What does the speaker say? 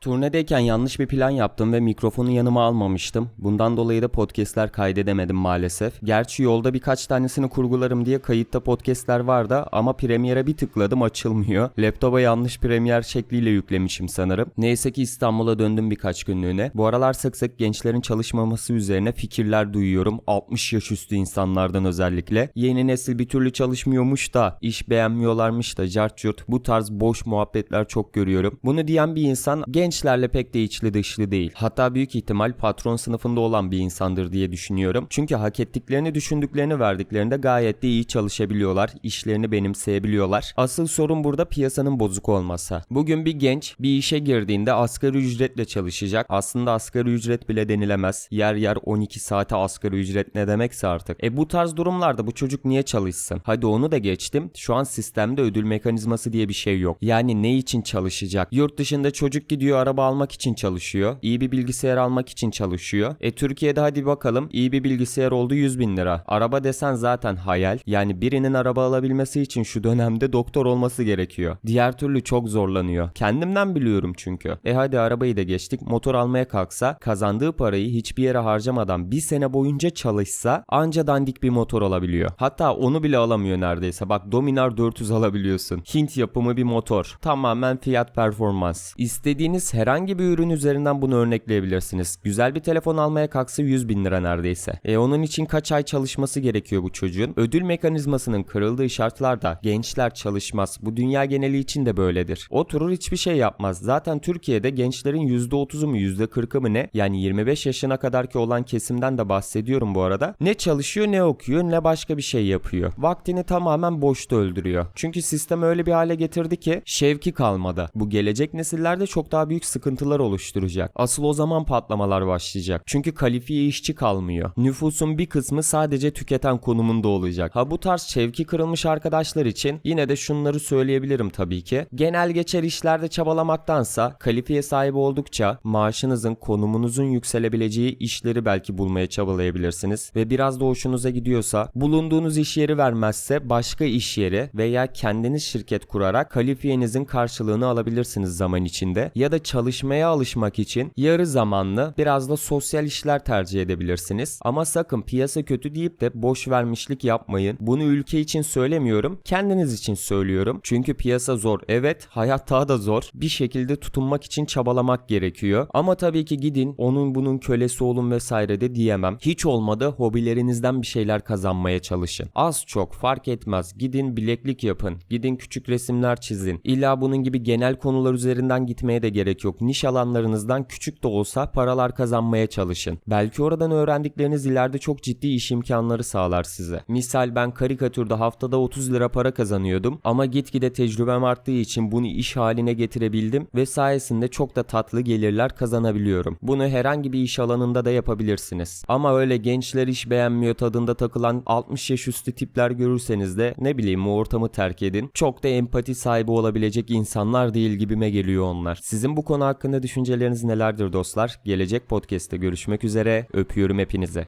Turnedeyken yanlış bir plan yaptım ve mikrofonu yanıma almamıştım. Bundan dolayı da podcastler kaydedemedim maalesef. Gerçi yolda birkaç tanesini kurgularım diye kayıtta podcastler vardı ama Premiere'e bir tıkladım açılmıyor. Laptopa yanlış Premiere şekliyle yüklemişim sanırım. Neyse ki İstanbul'a döndüm birkaç günlüğüne. Bu aralar sık sık gençlerin çalışmaması üzerine fikirler duyuyorum. 60 yaş üstü insanlardan özellikle. Yeni nesil bir türlü çalışmıyormuş da, iş beğenmiyorlarmış da, cart. Bu tarz boş muhabbetler çok görüyorum. Bunu diyen bir insan gençlerle pek de içli dışlı değil. Hatta büyük ihtimal patron sınıfında olan bir insandır diye düşünüyorum. Çünkü hak ettiklerini düşündüklerini verdiklerinde gayet de iyi çalışabiliyorlar. işlerini benimseyebiliyorlar. Asıl sorun burada piyasanın bozuk olması. Bugün bir genç bir işe girdiğinde asgari ücretle çalışacak. Aslında asgari ücret bile denilemez. Yer yer 12 saate asgari ücret ne demekse artık. E bu tarz durumlarda bu çocuk niye çalışsın? Hadi onu da geçtim. Şu an sistemde ödül mekanizması diye bir şey yok. Yani ne için çalışacak? Yurt dışında çocuk gidiyor araba almak için çalışıyor. İyi bir bilgisayar almak için çalışıyor. E Türkiye'de hadi bakalım iyi bir bilgisayar oldu 100 bin lira. Araba desen zaten hayal. Yani birinin araba alabilmesi için şu dönemde doktor olması gerekiyor. Diğer türlü çok zorlanıyor. Kendimden biliyorum çünkü. E hadi arabayı da geçtik. Motor almaya kalksa kazandığı parayı hiçbir yere harcamadan bir sene boyunca çalışsa anca dandik bir motor alabiliyor. Hatta onu bile alamıyor neredeyse. Bak Dominar 400 alabiliyorsun. Hint yapımı bir motor. Tamamen fiyat performans. İstediğiniz herhangi bir ürün üzerinden bunu örnekleyebilirsiniz. Güzel bir telefon almaya kalksa 100 bin lira neredeyse. E onun için kaç ay çalışması gerekiyor bu çocuğun? Ödül mekanizmasının kırıldığı şartlarda gençler çalışmaz. Bu dünya geneli için de böyledir. Oturur hiçbir şey yapmaz. Zaten Türkiye'de gençlerin %30'u mu %40'ı mı ne? Yani 25 yaşına kadarki olan kesimden de bahsediyorum bu arada. Ne çalışıyor ne okuyor ne başka bir şey yapıyor. Vaktini tamamen boşta öldürüyor. Çünkü sistem öyle bir hale getirdi ki şevki kalmadı. Bu gelecek nesillerde çok daha büyük sıkıntılar oluşturacak. Asıl o zaman patlamalar başlayacak. Çünkü kalifiye işçi kalmıyor. Nüfusun bir kısmı sadece tüketen konumunda olacak. Ha bu tarz şevki kırılmış arkadaşlar için yine de şunları söyleyebilirim tabii ki. Genel geçer işlerde çabalamaktansa kalifiye sahibi oldukça maaşınızın konumunuzun yükselebileceği işleri belki bulmaya çabalayabilirsiniz. Ve biraz da hoşunuza gidiyorsa bulunduğunuz iş yeri vermezse başka iş yeri veya kendiniz şirket kurarak kalifiyenizin karşılığını alabilirsiniz zaman içinde. Ya da çalışmaya alışmak için yarı zamanlı biraz da sosyal işler tercih edebilirsiniz. Ama sakın piyasa kötü deyip de boş vermişlik yapmayın. Bunu ülke için söylemiyorum. Kendiniz için söylüyorum. Çünkü piyasa zor. Evet hayat daha da zor. Bir şekilde tutunmak için çabalamak gerekiyor. Ama tabii ki gidin onun bunun kölesi olun vesaire de diyemem. Hiç olmadı hobilerinizden bir şeyler kazanmaya çalışın. Az çok fark etmez. Gidin bileklik yapın. Gidin küçük resimler çizin. İlla bunun gibi genel konular üzerinden gitmeye de gerek yok. Niş alanlarınızdan küçük de olsa paralar kazanmaya çalışın. Belki oradan öğrendikleriniz ileride çok ciddi iş imkanları sağlar size. Misal ben karikatürde haftada 30 lira para kazanıyordum ama gitgide tecrübem arttığı için bunu iş haline getirebildim ve sayesinde çok da tatlı gelirler kazanabiliyorum. Bunu herhangi bir iş alanında da yapabilirsiniz. Ama öyle gençler iş beğenmiyor tadında takılan 60 yaş üstü tipler görürseniz de ne bileyim o ortamı terk edin. Çok da empati sahibi olabilecek insanlar değil gibime geliyor onlar. Sizin bu konu hakkında düşünceleriniz nelerdir dostlar? Gelecek podcast'te görüşmek üzere. Öpüyorum hepinize.